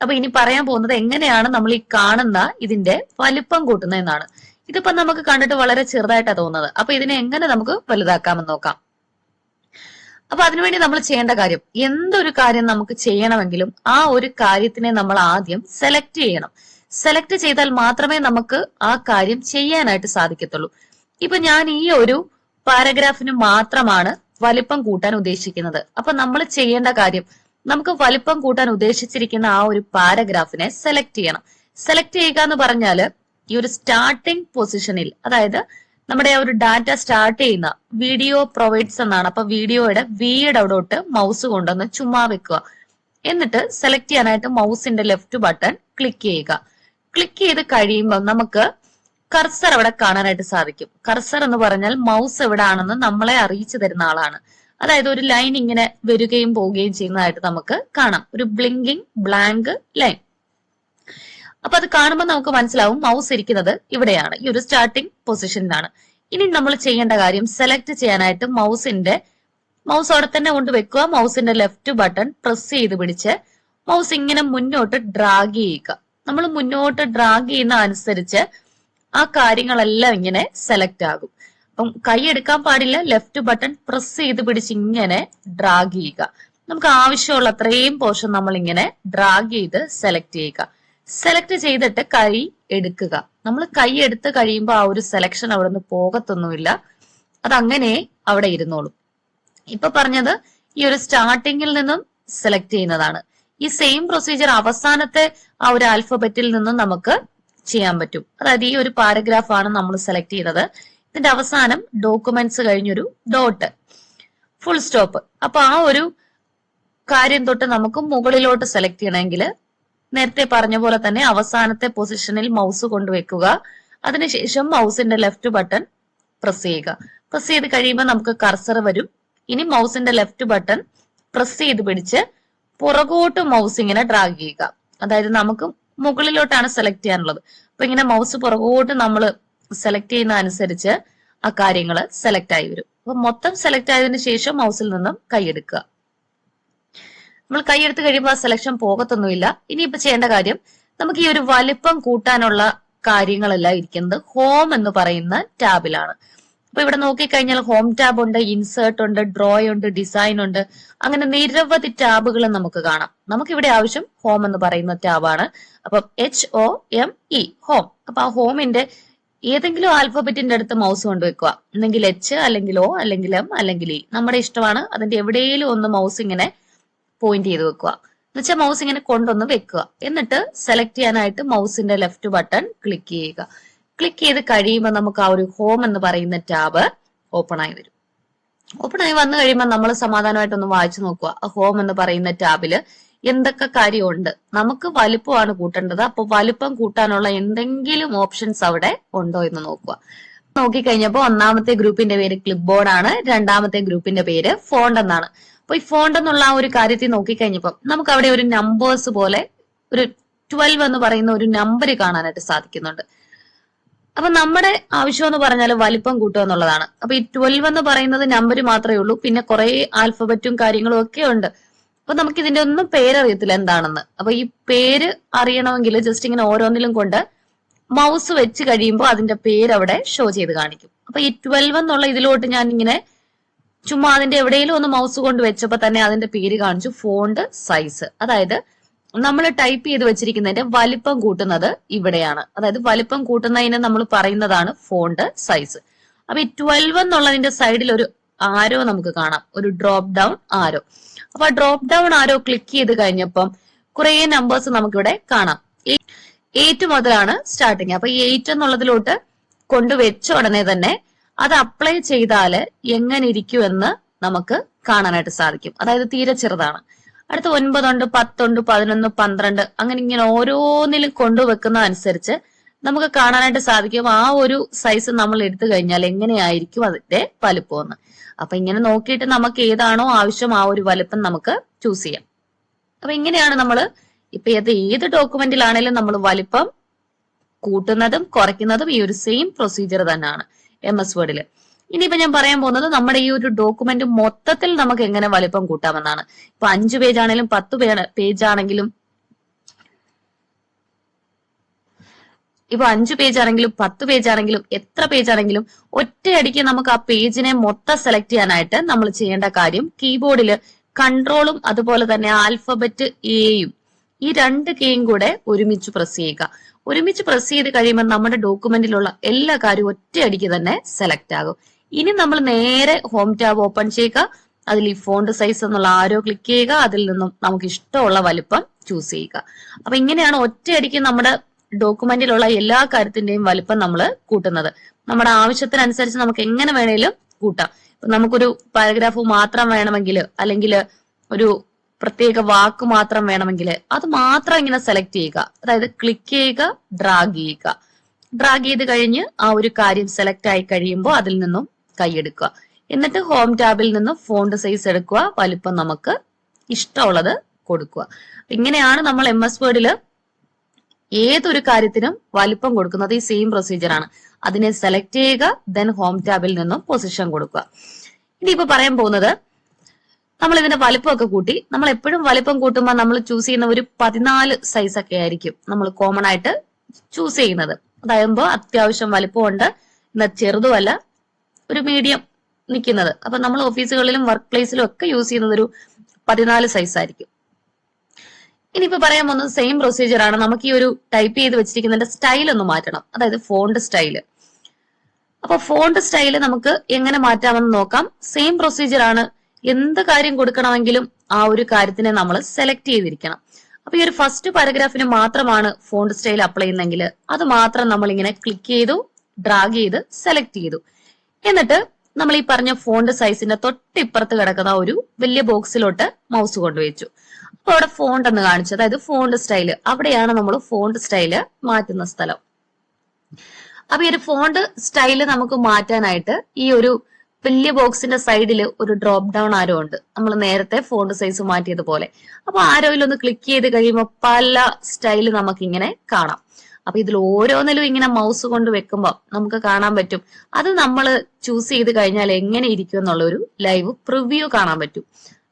അപ്പൊ ഇനി പറയാൻ പോകുന്നത് എങ്ങനെയാണ് നമ്മൾ ഈ കാണുന്ന ഇതിന്റെ വലിപ്പം കൂട്ടുന്നത് എന്നാണ്. ഇതിപ്പോ നമുക്ക് കണ്ടിട്ട് വളരെ ചെറുതായിട്ടാണ് തോന്നുന്നത്. അപ്പൊ ഇതിനെ എങ്ങനെ നമുക്ക് വലുതാക്കാമെന്ന് നോക്കാം. അപ്പൊ അതിനുവേണ്ടി നമ്മൾ ചെയ്യേണ്ട കാര്യം എന്തൊരു കാര്യം നമുക്ക് ചെയ്യണമെങ്കിലും ആ ഒരു കാര്യത്തിനെ നമ്മൾ ആദ്യം സെലക്ട് ചെയ്യണം. സെലക്ട് ചെയ്താൽ മാത്രമേ നമുക്ക് ആ കാര്യം ചെയ്യാനായിട്ട് സാധിക്കത്തുള്ളൂ. ഇപ്പൊ ഞാൻ ഈ ഒരു പാരഗ്രാഫിന് മാത്രമാണ് വലിപ്പം കൂട്ടാൻ ഉദ്ദേശിക്കുന്നത്. അപ്പൊ നമ്മൾ ചെയ്യേണ്ട കാര്യം നമുക്ക് വലിപ്പം കൂട്ടാൻ ഉദ്ദേശിച്ചിരിക്കുന്ന ആ ഒരു പാരഗ്രാഫിനെ സെലക്ട് ചെയ്യണം. സെലക്ട് ചെയ്യുക എന്ന് പറഞ്ഞാൽ ഈ ഒരു സ്റ്റാർട്ടിംഗ് പൊസിഷനിൽ അതായത് നമ്മുടെ ആ ഒരു ഡാറ്റ സ്റ്റാർട്ട് ചെയ്യുന്ന വീഡിയോ പ്രൊവൈഡ്സ് എന്നാണ്. അപ്പൊ വീഡിയോയുടെ വിയുടെ അവിടോട്ട് മൗസ് കൊണ്ടുവന്ന് ചുമ്മാ വെക്കുക. എന്നിട്ട് സെലക്ട് ചെയ്യാനായിട്ട് മൗസിന്റെ ലെഫ്റ്റ് ബട്ടൺ ക്ലിക്ക് ചെയ്യുക. ക്ലിക്ക് ചെയ്ത് കഴിയുമ്പോൾ നമുക്ക് കർസർ അവിടെ കാണാനായിട്ട് സാധിക്കും. കർസർ എന്ന് പറഞ്ഞാൽ മൗസ് എവിടെയാണെന്ന് നമ്മളെ അറിയിച്ചു തരുന്ന ആളാണ്. അതായത് ഒരു ലൈൻ ഇങ്ങനെ വരികയും പോവുകയും ചെയ്യുന്നതായിട്ട് നമുക്ക് കാണാം. ഒരു ബ്ലിങ്കിങ് ബ്ലാങ്ക് ലൈൻ അപ്പൊ അത് കാണുമ്പോൾ നമുക്ക് മനസ്സിലാവും മൗസ് ഇരിക്കുന്നത് ഇവിടെയാണ്. ഈ ഒരു സ്റ്റാർട്ടിംഗ് പൊസിഷനിലാണ് ഇനി നമ്മൾ ചെയ്യേണ്ട കാര്യം സെലക്ട് ചെയ്യാനായിട്ട് മൗസിന്റെ മൗസ് അവിടെ തന്നെ കൊണ്ട് വെക്കുക. മൗസിന്റെ ലെഫ്റ്റ് ബട്ടൺ പ്രസ് ചെയ്ത് പിടിച്ച് മൗസ് ഇങ്ങനെ മുന്നോട്ട് ഡ്രാഗ് ചെയ്യുക. നമ്മൾ മുന്നോട്ട് ഡ്രാഗ് ചെയ്യുന്ന അനുസരിച്ച് ആ കാര്യങ്ങളെല്ലാം ഇങ്ങനെ സെലക്ട് ആകും. അപ്പം കൈ എടുക്കാൻ പാടില്ല ലെഫ്റ്റ് ബട്ടൺ പ്രസ് ചെയ്ത് പിടിച്ച് ഇങ്ങനെ ഡ്രാഗ് ചെയ്യുക. നമുക്ക് ആവശ്യമുള്ള അത്രയും പോർഷൻ നമ്മൾ ഇങ്ങനെ ഡ്രാഗ് ചെയ്ത് സെലക്ട് ചെയ്യുക. സെലക്ട് ചെയ്തിട്ട് കൈ എടുക്കുക. നമ്മൾ കൈ എടുത്ത് കഴിയുമ്പോൾ ആ ഒരു സെലക്ഷൻ അവിടെ നിന്ന് പോകത്തൊന്നുമില്ല. അതങ്ങനെ അവിടെ ഇരുന്നോളും. ഇപ്പൊ പറഞ്ഞത് ഈ ഒരു സ്റ്റാർട്ടിങ്ങിൽ നിന്നും സെലക്ട് ചെയ്യുന്നതാണ്. ഈ സെയിം പ്രൊസീജിയർ അവസാനത്തെ ആ ഒരു ആൽഫബറ്റിൽ നിന്നും നമുക്ക് ചെയ്യാൻ പറ്റും. അതായത് ഈ ഒരു പാരഗ്രാഫ് ആണ് നമ്മൾ സെലക്ട് ചെയ്തത്. ഇതിന്റെ അവസാനം ഡോക്യുമെന്റ്സ് കഴിഞ്ഞൊരു ഡോട്ട് ഫുൾ സ്റ്റോപ്പ് അപ്പൊ ആ ഒരു കാര്യം തൊട്ട് നമുക്ക് മുകളിലോട്ട് സെലക്ട് ചെയ്യണമെങ്കിൽ നേരത്തെ പറഞ്ഞ പോലെ തന്നെ അവസാനത്തെ പൊസിഷനിൽ മൗസ് കൊണ്ടുവെക്കുക. അതിനുശേഷം മൗസിന്റെ ലെഫ്റ്റ് ബട്ടൺ പ്രസ് ചെയ്യുക. പ്രസ് ചെയ്ത് കഴിയുമ്പോൾ നമുക്ക് കർസർ വരും. ഇനി മൗസിന്റെ ലെഫ്റ്റ് ബട്ടൺ പ്രസ് ചെയ്ത് പിടിച്ച് പുറകോട്ട് മൗസ് ഇങ്ങനെ ഡ്രാഗ് ചെയ്യുക. അതായത് നമുക്ക് മുകളിലോട്ടാണ് സെലക്ട് ചെയ്യാനുള്ളത്. അപ്പൊ ഇങ്ങനെ മൗസ് പുറകോട്ട് നമ്മൾ സെലക്ട് ചെയ്യുന്ന അനുസരിച്ച് ആ കാര്യങ്ങൾ സെലക്ട് ആയി വരും. അപ്പൊ മൊത്തം സെലക്ട് ആയതിനു ശേഷം മൗസിൽ നിന്നും കൈയെടുക്കുക നമ്മൾ കൈയെടുത്ത് കഴിയുമ്പോൾ ആ സെലക്ഷൻ പോകത്തൊന്നുമില്ല. ഇനിയിപ്പോ ചെയ്യേണ്ട കാര്യം നമുക്ക് ഈ ഒരു വലിപ്പം കൂട്ടാനുള്ള കാര്യങ്ങളെല്ലാം ഇരിക്കുന്നത് ഹോം എന്ന് പറയുന്ന ടാബിലാണ് അപ്പൊ ഇവിടെ നോക്കിക്കഴിഞ്ഞാൽ ഹോം ടാബ് ഉണ്ട് ഇൻസേർട്ട് ഉണ്ട് ഡ്രോ ഉണ്ട് ഡിസൈൻ ഉണ്ട്. അങ്ങനെ നിരവധി ടാബുകൾ നമുക്ക് കാണാം. നമുക്ക് ഇവിടെ ആവശ്യം ഹോം എന്ന് പറയുന്ന ടാബാണ് അപ്പം H O M E home അപ്പൊ ആ ഹോമിന്റെ ഏതെങ്കിലും ആൽഫബറ്റിന്റെ അടുത്ത് മൗസ് കൊണ്ടുവെക്കുക ഒന്നെങ്കിൽ എച്ച് അല്ലെങ്കിൽ ഒ അല്ലെങ്കിൽ എം അല്ലെങ്കിൽ ഇ നമ്മുടെ ഇഷ്ടമാണ്. അതിന്റെ എവിടെയെങ്കിലും ഒന്ന് മൗസ് ഇങ്ങനെ പോയിന്റ് ചെയ്ത് വെക്കുക. എന്നുവെച്ചാൽ മൗസ് ഇങ്ങനെ കൊണ്ടൊന്ന് വെക്കുക. എന്നിട്ട് സെലക്ട് ചെയ്യാനായിട്ട് മൗസിന്റെ ലെഫ്റ്റ് ബട്ടൺ ക്ലിക്ക് ചെയ്യുക. ക്ലിക്ക് ചെയ്ത് കഴിയുമ്പോൾ നമുക്ക് ആ ഒരു ഹോം എന്ന് പറയുന്ന ടാബ് ഓപ്പൺ ആയി വരും. ഓപ്പൺ ആയി വന്നു കഴിയുമ്പോൾ നമ്മൾ സമാധാനമായിട്ടൊന്ന് വായിച്ചു നോക്കുക. ആ ഹോം എന്ന് പറയുന്ന ടാബിൽ എന്തൊക്കെ കാര്യമുണ്ട്? നമുക്ക് വലുപ്പമാണ് കൂട്ടേണ്ടത്. അപ്പൊ വലുപ്പം കൂട്ടാനുള്ള എന്തെങ്കിലും ഓപ്ഷൻസ് അവിടെ ഉണ്ടോ എന്ന് നോക്കുക. നോക്കിക്കഴിഞ്ഞപ്പോൾ ഒന്നാമത്തെ ഗ്രൂപ്പിന്റെ പേര് ക്ലിപ്പ് ബോർഡ് ആണ്. രണ്ടാമത്തെ ഗ്രൂപ്പിന്റെ പേര് ഫോണ്ട് എന്നാണ്. അപ്പൊ ഈ ഫോണ്ട് എന്നുള്ള ആ ഒരു കാര്യത്തിൽ നോക്കിക്കഴിഞ്ഞപ്പോൾ നമുക്ക് അവിടെ ഒരു നമ്പേഴ്സ് പോലെ ഒരു ട്വൽവ് എന്ന് പറയുന്ന ഒരു നമ്പർ കാണാനായിട്ട് സാധിക്കുന്നുണ്ട്. അപ്പൊ നമ്മുടെ ആവശ്യം എന്ന് പറഞ്ഞാൽ വലിപ്പം കൂട്ടുക എന്നുള്ളതാണ്. അപ്പൊ ഈ ട്വൽവ് എന്ന് പറയുന്നത് നമ്പർ മാത്രമേ ഉള്ളൂ. പിന്നെ കുറെ ആൽഫബറ്റും കാര്യങ്ങളും ഒക്കെ ഉണ്ട്. അപ്പൊ നമുക്ക് ഇതിന്റെ ഒന്നും പേരറിയത്തില്ല എന്താണെന്ന്. അപ്പൊ ഈ പേര് അറിയണമെങ്കിൽ ജസ്റ്റ് ഇങ്ങനെ ഓരോന്നിലും കൊണ്ട് മൗസ് വെച്ച് കഴിയുമ്പോൾ അതിന്റെ പേര് അവിടെ ഷോ ചെയ്ത് കാണിക്കും. അപ്പൊ ഈ ട്വൽവ് എന്നുള്ള ഇതിലോട്ട് ഞാൻ ഇങ്ങനെ ചുമ്മാ അതിന്റെ എവിടെയെങ്കിലും ഒന്ന് മൗസ് കൊണ്ട് വെച്ചപ്പോ തന്നെ അതിന്റെ പേര് കാണിച്ചു. ഫോണ്ട് സൈസ് അതായത് നമ്മൾ ടൈപ്പ് ചെയ്ത് വെച്ചിരിക്കുന്നതിന്റെ വലിപ്പം കൂട്ടുന്നത് ഇവിടെയാണ്. അതായത് വലിപ്പം കൂട്ടുന്നതിന് നമ്മൾ പറയുന്നതാണ് ഫോണ്ട് സൈസ് അപ്പൊ ഈ ട്വൽവ് എന്നുള്ളതിന്റെ സൈഡിൽ ഒരു ആരോ നമുക്ക് കാണാം. ഒരു ഡ്രോപ്പ് ഡൗൺ ആരോ അപ്പൊ ആ ഡ്രോപ്പ് ഡൗൺ ആരോ ക്ലിക്ക് ചെയ്ത് കഴിഞ്ഞപ്പം കുറെ നമ്പേഴ്സ് നമുക്കിവിടെ കാണാം. എയ്റ്റ് മുതലാണ് സ്റ്റാർട്ടിങ് അപ്പൊ എയ്റ്റ് എന്നുള്ളതിലോട്ട് കൊണ്ടുവച്ച ഉടനെ തന്നെ അത് അപ്ലൈ ചെയ്താൽ എങ്ങനെ ഇരിക്കുമെന്ന് നമുക്ക് കാണാനായിട്ട് സാധിക്കും. അതായത് തീരെ ചെറുതാണ്. അടുത്ത ഒൻപതുണ്ട് പത്തുണ്ട് പതിനൊന്ന് പന്ത്രണ്ട്. അങ്ങനെ ഇങ്ങനെ ഓരോന്നിലും കൊണ്ടുവെക്കുന്ന അനുസരിച്ച് നമുക്ക് കാണാനായിട്ട് സാധിക്കും. ആ ഒരു സൈസ് നമ്മൾ എടുത്തു കഴിഞ്ഞാൽ എങ്ങനെയായിരിക്കും അതിന്റെ വലുപ്പം എന്ന്. അപ്പൊ ഇങ്ങനെ നോക്കിയിട്ട് നമുക്ക് ഏതാണോ ആവശ്യം ആ ഒരു വലുപ്പം നമുക്ക് ചൂസ് ചെയ്യാം. അപ്പൊ ഇങ്ങനെയാണ് നമ്മൾ ഇപ്പൊ ഏത് ഏത് ഡോക്യുമെന്റിലാണേലും നമ്മൾ വലിപ്പം കൂട്ടുന്നതും കുറയ്ക്കുന്നതും ഈ ഒരു സെയിം പ്രൊസീജിയർ തന്നെയാണ് എം എസ് വേർഡിൽ ഇനിയിപ്പോ ഞാൻ പറയാൻ പോകുന്നത് നമ്മുടെ ഈ ഒരു ഡോക്യുമെന്റ് മൊത്തത്തിൽ നമുക്ക് എങ്ങനെ വലിപ്പം കൂട്ടാമെന്നാണ്. ഇപ്പൊ അഞ്ചു പേജ് ആണെങ്കിലും പത്ത് പേജ് ആണെങ്കിലും ഇപ്പൊ അഞ്ചു പേജ് ആണെങ്കിലും പത്ത് പേജ് ആണെങ്കിലും എത്ര പേജ് ആണെങ്കിലും ഒറ്റയടിക്ക് നമുക്ക് ആ പേജിനെ മൊത്തം സെലക്ട് ചെയ്യാനായിട്ട് നമ്മൾ ചെയ്യേണ്ട കാര്യം കീബോർഡിൽ കൺട്രോളും അതുപോലെ തന്നെ ആൽഫബറ്റ് എയും ഈ രണ്ട് കീയും കൂടെ ഒരുമിച്ച് പ്രസ് ചെയ്യുക. ഒരുമിച്ച് പ്രസ് ചെയ്ത് കഴിയുമ്പോൾ നമ്മുടെ ഡോക്യുമെന്റിലുള്ള എല്ലാ കാര്യവും ഒറ്റയടിക്ക് തന്നെ സെലക്ട് ആകും. ഇനി നമ്മൾ നേരെ ഹോം ടാബ് ഓപ്പൺ ചെയ്യുക. അതിൽ ഈ ഫോണ്ട് സൈസ് എന്നുള്ള ആരോ ക്ലിക്ക് ചെയ്യുക. അതിൽ നിന്നും നമുക്ക് ഇഷ്ടമുള്ള വലിപ്പം ചൂസ് ചെയ്യുക. അപ്പൊ ഇങ്ങനെയാണ് ഒറ്റയടിക്ക് നമ്മുടെ ഡോക്യുമെന്റിലുള്ള എല്ലാ കാര്യത്തിന്റെയും വലിപ്പം നമ്മൾ കൂട്ടുന്നത്. നമ്മുടെ ആവശ്യത്തിനനുസരിച്ച് നമുക്ക് എങ്ങനെ വേണേലും കൂട്ടാം. ഇപ്പൊ നമുക്കൊരു പാരഗ്രാഫ് മാത്രം വേണമെങ്കിൽ അല്ലെങ്കിൽ ഒരു പ്രത്യേക വാക്ക് മാത്രം വേണമെങ്കിൽ അത് മാത്രം ഇങ്ങനെ സെലക്ട് ചെയ്യുക. അതായത് ക്ലിക്ക് ചെയ്യുക ഡ്രാഗ് ചെയ്യുക. ഡ്രാഗ് ചെയ്ത് കഴിഞ്ഞ് ആ ഒരു കാര്യം സെലക്ട് ആയി കഴിയുമ്പോൾ അതിൽ നിന്നും കൈയെടുക്കുക. എന്നിട്ട് ഹോം ടാബിൽ നിന്ന് ഫോണ്ട് സൈസ് എടുക്കുക. വലിപ്പം നമുക്ക് ഇഷ്ടമുള്ളത് കൊടുക്കുക. ഇങ്ങനെയാണ് നമ്മൾ എം എസ് വേർഡിൽ ഏതൊരു കാര്യത്തിനും വലിപ്പം കൊടുക്കുന്നത്. ഈ സെയിം പ്രൊസീജിയർ ആണ്. അതിനെ സെലക്ട് ചെയ്യുക ദെൻ ഹോം ടാബിൽ നിന്നും പൊസിഷൻ കൊടുക്കുക. ഇനി ഇനിയിപ്പോ പറയാൻ പോകുന്നത് നമ്മൾ ഇതിന്റെ വലിപ്പമൊക്കെ കൂട്ടി. നമ്മൾ എപ്പോഴും വലിപ്പം കൂട്ടുമ്പോൾ നമ്മൾ ചൂസ് ചെയ്യുന്ന ഒരു പതിനാല് സൈസ് ഒക്കെ ആയിരിക്കും നമ്മൾ കോമൺ ആയിട്ട് ചൂസ് ചെയ്യുന്നത്. അതാകുമ്പോൾ അത്യാവശ്യം വലിപ്പമുണ്ട്. എന്നാൽ ചെറുതുമല്ല. ഒരു മീഡിയം നിൽക്കുന്നത് അപ്പൊ നമ്മൾ ഓഫീസുകളിലും വർക്ക് പ്ലേസിലും ഒക്കെ യൂസ് ചെയ്യുന്നത് ഒരു പതിനാല് സൈസ് ആയിരിക്കും. ഇനിയിപ്പോ പറയാൻ പോകുന്നത് സെയിം പ്രൊസീജിയർ ആണ്. നമുക്ക് ഈ ഒരു ടൈപ്പ് ചെയ്ത് വെച്ചിരിക്കുന്നതിന്റെ സ്റ്റൈൽ ഒന്ന് മാറ്റണം. അതായത് ഫോണ്ട് സ്റ്റൈൽ അപ്പൊ ഫോണ്ട് സ്റ്റൈൽ നമുക്ക് എങ്ങനെ മാറ്റാമെന്ന് നോക്കാം. സെയിം പ്രൊസീജിയർ ആണ് എന്ത് കാര്യം കൊടുക്കണമെങ്കിലും ആ ഒരു കാര്യത്തിനെ നമ്മൾ സെലക്ട് ചെയ്തിരിക്കണം. അപ്പൊ ഈ ഒരു ഫസ്റ്റ് പാരഗ്രാഫിന് മാത്രമാണ് ഫോണ്ട് സ്റ്റൈൽ അപ്ലൈ ചെയ്യുന്നെങ്കിൽ അത് മാത്രം നമ്മൾ ഇങ്ങനെ ക്ലിക്ക് ചെയ്തു ഡ്രാഗ് ചെയ്ത് സെലക്ട് ചെയ്തു. എന്നിട്ട് നമ്മൾ ഈ പറഞ്ഞ ഫോണ്ട് സൈസിന്റെ തൊട്ടിപ്പുറത്ത് കിടക്കുന്ന ഒരു വലിയ ബോക്സിലോട്ട് മൗസ് കൊണ്ടുവച്ചു. അപ്പൊ അവിടെ ഫോണ്ട് എന്ന് കാണിച്ചു. അതായത് ഫോണ്ട് സ്റ്റൈൽ അവിടെയാണ് നമ്മൾ ഫോണ്ട് സ്റ്റൈൽ മാറ്റുന്ന സ്ഥലം. അപ്പൊ ഈ ഒരു ഫോണ്ട് സ്റ്റൈൽ നമുക്ക് മാറ്റാനായിട്ട് ഈ ഒരു വലിയ ബോക്സിന്റെ സൈഡിൽ ഒരു ഡ്രോപ്പ് ഡൗൺ ആരോ ഉണ്ട്. നമ്മൾ നേരത്തെ ഫോണ്ട് സൈസ് മാറ്റിയതുപോലെ. അപ്പൊ ആരോയിലൊന്ന് ക്ലിക്ക് ചെയ്ത് കഴിയുമ്പോൾ പല സ്റ്റൈൽ നമുക്ക് ഇങ്ങനെ കാണാം. അപ്പൊ ഇതിൽ ഓരോന്നിലും ഇങ്ങനെ മൗസ് കൊണ്ട് വെക്കുമ്പോൾ നമുക്ക് കാണാൻ പറ്റും. അത് നമ്മൾ ചൂസ് ചെയ്ത് കഴിഞ്ഞാൽ എങ്ങനെ ഇരിക്കും എന്നുള്ള ഒരു ലൈവ് പ്രിവ്യൂ കാണാൻ പറ്റും.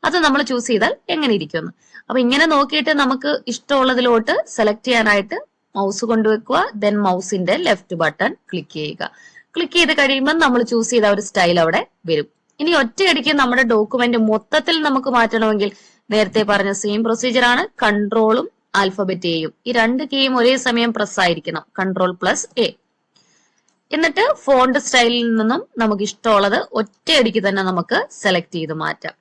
അത് നമ്മൾ ചൂസ് ചെയ്താൽ എങ്ങനെ ഇരിക്കുമെന്ന്. അപ്പൊ ഇങ്ങനെ നോക്കിയിട്ട് നമുക്ക് ഇഷ്ടമുള്ളതിലോട്ട് സെലക്ട് ചെയ്യാനായിട്ട് മൗസ് കൊണ്ടുവെക്കുക ദെൻ മൗസിന്റെ ലെഫ്റ്റ് ബട്ടൺ ക്ലിക്ക് ചെയ്യുക. ക്ലിക്ക് ചെയ്ത് കഴിയുമ്പോൾ നമ്മൾ ചൂസ് ചെയ്ത ഒരു സ്റ്റൈൽ അവിടെ വരും. ഇനി ഒറ്റയടിക്ക് നമ്മുടെ ഡോക്യുമെന്റ് മൊത്തത്തിൽ നമുക്ക് മാറ്റണമെങ്കിൽ നേരത്തെ പറഞ്ഞ സെയിം പ്രൊസീജിയർ ആണ്. കൺട്രോളും ആൽഫബറ്റ് എയും. ഈ രണ്ട് കീയും ഒരേ സമയം പ്രസ് ആയിരിക്കണം. കൺട്രോൾ പ്ലസ് എ എന്നിട്ട് ഫോണ്ട് സ്റ്റൈലിൽ നിന്നും നമുക്ക് ഇഷ്ടമുള്ളത് ഒറ്റയടിക്ക് തന്നെ നമുക്ക് സെലക്ട് ചെയ്ത് മാറ്റാം.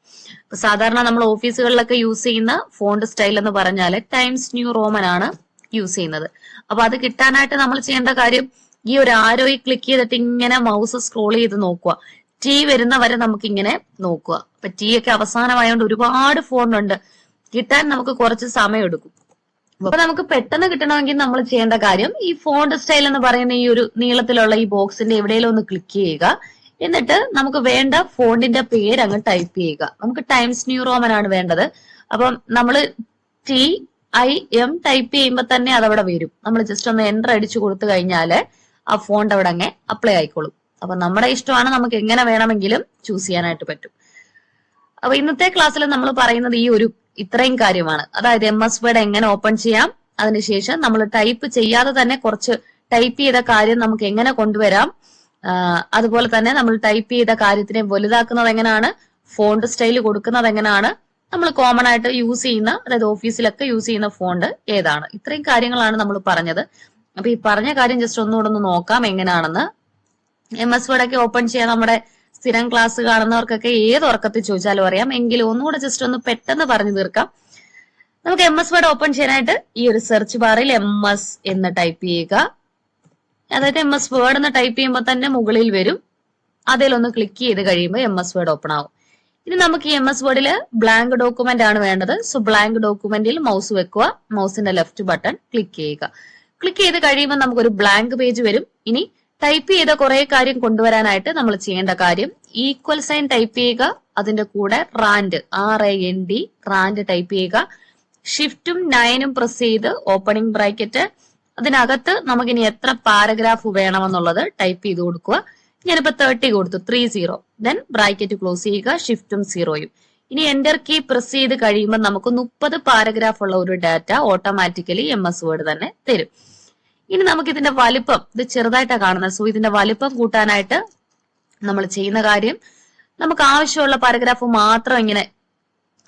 ഇപ്പൊ സാധാരണ നമ്മൾ ഓഫീസുകളിലൊക്കെ യൂസ് ചെയ്യുന്ന ഫോണ്ട് സ്റ്റൈൽ എന്ന് പറഞ്ഞാൽ ടൈംസ് ന്യൂ റോമൻ ആണ് യൂസ് ചെയ്യുന്നത്. അപ്പൊ അത് കിട്ടാനായിട്ട് നമ്മൾ ചെയ്യേണ്ട കാര്യം ഈ ഒരു ആരോയിൽ ക്ലിക്ക് ചെയ്തിട്ട് ഇങ്ങനെ മൗസ് സ്ക്രോൾ ചെയ്ത് നോക്കുക. ടി വരുന്ന വരെ നമുക്ക് ഇങ്ങനെ നോക്കുക. അപ്പൊ ടി ഒക്കെ അവസാനമായോണ്ട് ഒരുപാട് ഫോണുണ്ട് കിട്ടാൻ നമുക്ക് കുറച്ച് സമയം എടുക്കും. അപ്പൊ നമുക്ക് പെട്ടെന്ന് കിട്ടണമെങ്കിൽ നമ്മൾ ചെയ്യേണ്ട കാര്യം ഈ ഫോണ്ട് സ്റ്റൈൽ എന്ന് പറയുന്ന ഈ ഒരു നീളത്തിലുള്ള ഈ ബോക്സിന്റെ എവിടെയെങ്കിലും ഒന്ന് ക്ലിക്ക് ചെയ്യുക. എന്നിട്ട് നമുക്ക് വേണ്ട ഫോണ്ടിന്റെ പേര് അങ്ങ് ടൈപ്പ് ചെയ്യുക. നമുക്ക് ടൈംസ് ന്യൂ റോമൻ ആണ് വേണ്ടത്. അപ്പം നമ്മൾ ടി ഐ എം ടൈപ്പ് ചെയ്യുമ്പോൾ തന്നെ അതവിടെ വരും. നമ്മൾ ജസ്റ്റ് ഒന്ന് എന്റർ അടിച്ചു കൊടുത്തു കഴിഞ്ഞാൽ ആ ഫോണ്ട് അവിടെ അങ്ങ് അപ്ലൈ ആയിക്കോളും. അപ്പൊ നമ്മുടെ ഇഷ്ടമാണ് നമുക്ക് എങ്ങനെ വേണമെങ്കിലും ചൂസ് ചെയ്യാനായിട്ട് പറ്റും. അപ്പൊ ഇന്നത്തെ ക്ലാസ്സിൽ നമ്മൾ പറയുന്നത് ഈ ഒരു ഇത്രയും കാര്യമാണ്. അതായത് എം എസ് വേർഡ് എങ്ങനെ ഓപ്പൺ ചെയ്യാം അതിനുശേഷം നമ്മൾ ടൈപ്പ് ചെയ്യാതെ തന്നെ കുറച്ച് ടൈപ്പ് ചെയ്ത കാര്യം നമുക്ക് എങ്ങനെ കൊണ്ടുവരാം അതുപോലെ തന്നെ നമ്മൾ ടൈപ്പ് ചെയ്ത കാര്യത്തിനെ വലുതാക്കുന്നത് എങ്ങനെയാണ് ഫോണ്ട് സ്റ്റൈൽ കൊടുക്കുന്നത് എങ്ങനെയാണ് നമ്മൾ കോമൺ ആയിട്ട് യൂസ് ചെയ്യുന്ന അതായത് ഓഫീസിലൊക്കെ യൂസ് ചെയ്യുന്ന ഫോണ്ട് ഏതാണ്. ഇത്രയും കാര്യങ്ങളാണ് നമ്മൾ പറഞ്ഞത്. അപ്പൊ ഈ പറഞ്ഞ കാര്യം ജസ്റ്റ് ഒന്നുകൂടെ ഒന്ന് നോക്കാം എങ്ങനെയാണെന്ന്. എം എസ് വേർഡ് ഒക്കെ ഓപ്പൺ ചെയ്യാൻ നമ്മുടെ സ്ഥിരം ക്ലാസ് കാണുന്നവർക്കൊക്കെ ഏത് ഉറക്കത്തിൽ ചോദിച്ചാലും അറിയാം. എങ്കിലും ഒന്നുകൂടെ ജസ്റ്റ് ഒന്ന് പെട്ടെന്ന് പറഞ്ഞു തീർക്കാം. നമുക്ക് എം എസ് വേർഡ് ഓപ്പൺ ചെയ്യാനായിട്ട് ഈ ഒരു സെർച്ച് ബാറിൽ എം എസ് എന്ന് ടൈപ്പ് ചെയ്യുക. അതായത് എം എസ് വേർഡ് എന്ന് ടൈപ്പ് ചെയ്യുമ്പോൾ തന്നെ മുകളിൽ വരും. അതിലൊന്ന് ക്ലിക്ക് ചെയ്ത് കഴിയുമ്പോൾ എം എസ് വേർഡ് ഓപ്പൺ ആവും. ഇനി നമുക്ക് ഈ എം എസ് വേർഡിൽ ബ്ലാങ്ക് ഡോക്യുമെന്റ് ആണ് വേണ്ടത്. സോ ബ്ലാങ്ക് ഡോക്യുമെന്റിൽ മൗസ് വെക്കുക. മൗസിന്റെ ലെഫ്റ്റ് ബട്ടൺ ക്ലിക്ക് ചെയ്യുക. ക്ലിക്ക് ചെയ്ത് കഴിയുമ്പോൾ നമുക്കൊരു ബ്ലാങ്ക് പേജ് വരും. ഇനി ടൈപ്പ് ചെയ്ത കുറെ കാര്യം കൊണ്ടുവരാനായിട്ട് നമ്മൾ ചെയ്യേണ്ട കാര്യം ഈക്വൽ സൈൻ ടൈപ്പ് ചെയ്യുക അതിന്റെ കൂടെ rand R A N D rand type ചെയ്യുക. ഷിഫ്റ്റും നയനും പ്രസ് ചെയ്ത് ഓപ്പണിംഗ് ബ്രാക്കറ്റ് അതിനകത്ത് നമുക്കിനി എത്ര പാരഗ്രാഫ് വേണമെന്നുള്ളത് ടൈപ്പ് ചെയ്ത് കൊടുക്കുക. ഞാനിപ്പോ തേർട്ടി കൊടുത്തു three zero then bracket close ചെയ്യുക ഷിഫ്റ്റും സീറോയും ഇനി എന്റർ കീ പ്രസ് ചെയ്ത് കഴിയുമ്പോൾ നമുക്ക് മുപ്പത് പാരഗ്രാഫ് ഉള്ള ഒരു data automatically M S word തന്നെ തരും. ഇനി നമുക്ക് ഇതിന്റെ വലിപ്പം ഇത് ചെറുതായിട്ടാണ് കാണുന്നത്. സോ ഇതിന്റെ വലിപ്പം കൂട്ടാനായിട്ട് നമ്മൾ ചെയ്യുന്ന കാര്യം നമുക്ക് ആവശ്യമുള്ള പാരഗ്രാഫ് മാത്രം ഇങ്ങനെ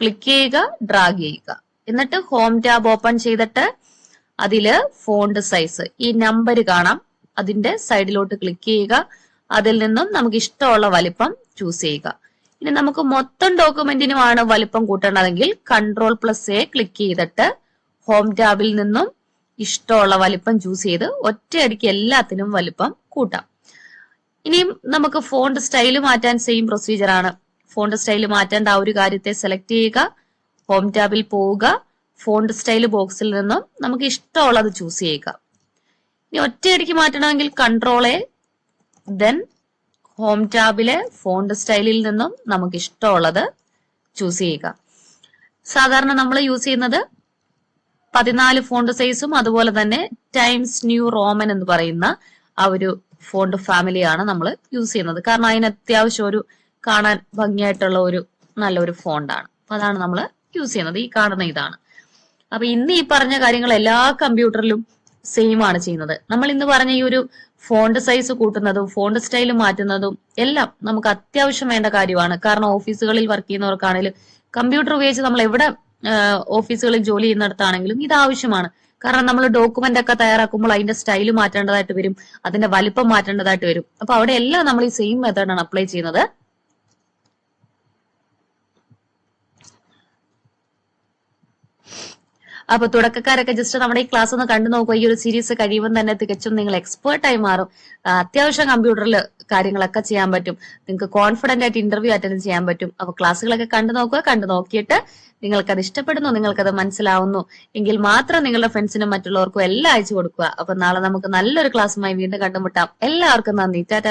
ക്ലിക്ക് ചെയ്യുക ഡ്രാഗ് ചെയ്യുക. എന്നിട്ട് ഹോം ടാബ് ഓപ്പൺ ചെയ്തിട്ട് അതിൽ ഫോണ്ട് സൈസ് ഈ നമ്പർ കാണാം. അതിന്റെ സൈഡിലോട്ട് ക്ലിക്ക് ചെയ്യുക. അതിൽ നിന്നും നമുക്ക് ഇഷ്ടമുള്ള വലിപ്പം ചൂസ് ചെയ്യുക. ഇനി നമുക്ക് മൊത്തം ഡോക്യുമെന്റിനുമാണ് വലിപ്പം കൂട്ടേണ്ടതെങ്കിൽ കൺട്രോൾ പ്ലസ് എ ക്ലിക്ക് ചെയ്തിട്ട് ഹോം ടാബിൽ നിന്നും ഇഷ്ടമുള്ള വലിപ്പം ചൂസ് ചെയ്ത് ഒറ്റയടിക്ക് എല്ലാത്തിനും വലിപ്പം കൂട്ടാം. ഇനിയും നമുക്ക് ഫോണ്ട് സ്റ്റൈൽ മാറ്റാൻ സെയിം പ്രൊസീജിയർ ആണ്. ഫോണ്ട് സ്റ്റൈൽ മാറ്റേണ്ട ആ ഒരു കാര്യത്തെ സെലക്ട് ചെയ്യുക ഹോം ടാബിൽ പോവുക ഫോണ്ട് സ്റ്റൈൽ ബോക്സിൽ നിന്നും നമുക്ക് ഇഷ്ടമുള്ളത് ചൂസ് ചെയ്യുക. ഇനി ഒറ്റയടിക്ക് മാറ്റണമെങ്കിൽ കൺട്രോൾ എ ദെൻ ഹോം ടാബിലെ ഫോണ്ട് സ്റ്റൈലിൽ നിന്നും നമുക്ക് ഇഷ്ടമുള്ളത് ചൂസ് ചെയ്യുക. സാധാരണ നമ്മൾ യൂസ് ചെയ്യുന്നത് പതിനാല് ഫോണ്ട് സൈസും അതുപോലെ തന്നെ ടൈംസ് ന്യൂ റോമൻ എന്ന് പറയുന്ന ആ ഒരു ഫോണ്ട് ഫാമിലിയാണ് നമ്മൾ യൂസ് ചെയ്യുന്നത്. കാരണം അതിന് അത്യാവശ്യം ഒരു കാണാൻ ഭംഗിയായിട്ടുള്ള ഒരു നല്ലൊരു ഫോണ്ടാണ് അപ്പൊ അതാണ് നമ്മൾ യൂസ് ചെയ്യുന്നത്. ഈ കാണുന്ന ഇതാണ്. അപ്പൊ ഇന്ന് ഈ പറഞ്ഞ കാര്യങ്ങൾ എല്ലാ കമ്പ്യൂട്ടറിലും സെയിം ആണ് ചെയ്യുന്നത്. നമ്മൾ ഇന്ന് പറഞ്ഞ ഈ ഒരു ഫോണ്ട് സൈസ് കൂട്ടുന്നതും ഫോണ്ട് സ്റ്റൈൽ മാറ്റുന്നതും എല്ലാം നമുക്ക് അത്യാവശ്യം വേണ്ട കാര്യമാണ്. കാരണം ഓഫീസുകളിൽ വർക്ക് ചെയ്യുന്നവർക്കാണെങ്കിലും കമ്പ്യൂട്ടർ ഉപയോഗിച്ച് നമ്മൾ എവിടെ ഓഫീസുകളിൽ ജോലി ചെയ്യുന്നിടത്താണെങ്കിലും ഇത് ആവശ്യമാണ്. കാരണം നമ്മൾ ഡോക്യുമെന്റ് ഒക്കെ തയ്യാറാക്കുമ്പോൾ അതിന്റെ സ്റ്റൈൽ മാറ്റേണ്ടതായിട്ട് വരും അതിന്റെ വലിപ്പം മാറ്റേണ്ടതായിട്ട് വരും. അപ്പൊ അവിടെ എല്ലാം നമ്മൾ ഈ സെയിം മെത്തേഡാണ് അപ്ലൈ ചെയ്യുന്നത്. അപ്പൊ തുടക്കക്കാരൊക്കെ ജസ്റ്റ് നമ്മുടെ ഈ ക്ലാസ് ഒന്ന് കണ്ടു നോക്കുക ഈ ഒരു സീരീസ് കഴിയുമ്പോൾ തന്നെ തികച്ചും നിങ്ങൾ എക്സ്പേർട്ട് ആയി മാറും. അത്യാവശ്യം കമ്പ്യൂട്ടറിൽ കാര്യങ്ങളൊക്കെ ചെയ്യാൻ പറ്റും. നിങ്ങൾക്ക് കോൺഫിഡന്റ് ആയിട്ട് ഇന്റർവ്യൂ അറ്റൻഡ് ചെയ്യാൻ പറ്റും. അപ്പൊ ക്ലാസ്സുകളൊക്കെ കണ്ടു നോക്കുക. കണ്ടു നോക്കിയിട്ട് നിങ്ങൾക്കത് ഇഷ്ടപ്പെടുന്നു നിങ്ങൾക്കത് മനസ്സിലാവുന്നു. എങ്കിൽ മാത്രം നിങ്ങളുടെ ഫ്രണ്ട്സിനും മറ്റുള്ളവർക്കും എല്ലാം അയച്ചു കൊടുക്കുക. അപ്പൊ നാളെ നമുക്ക് നല്ലൊരു ക്ലാസ്സുമായി വീണ്ടും കണ്ടുമുട്ടാം. എല്ലാവർക്കും നന്ദി. ടാറ്റ.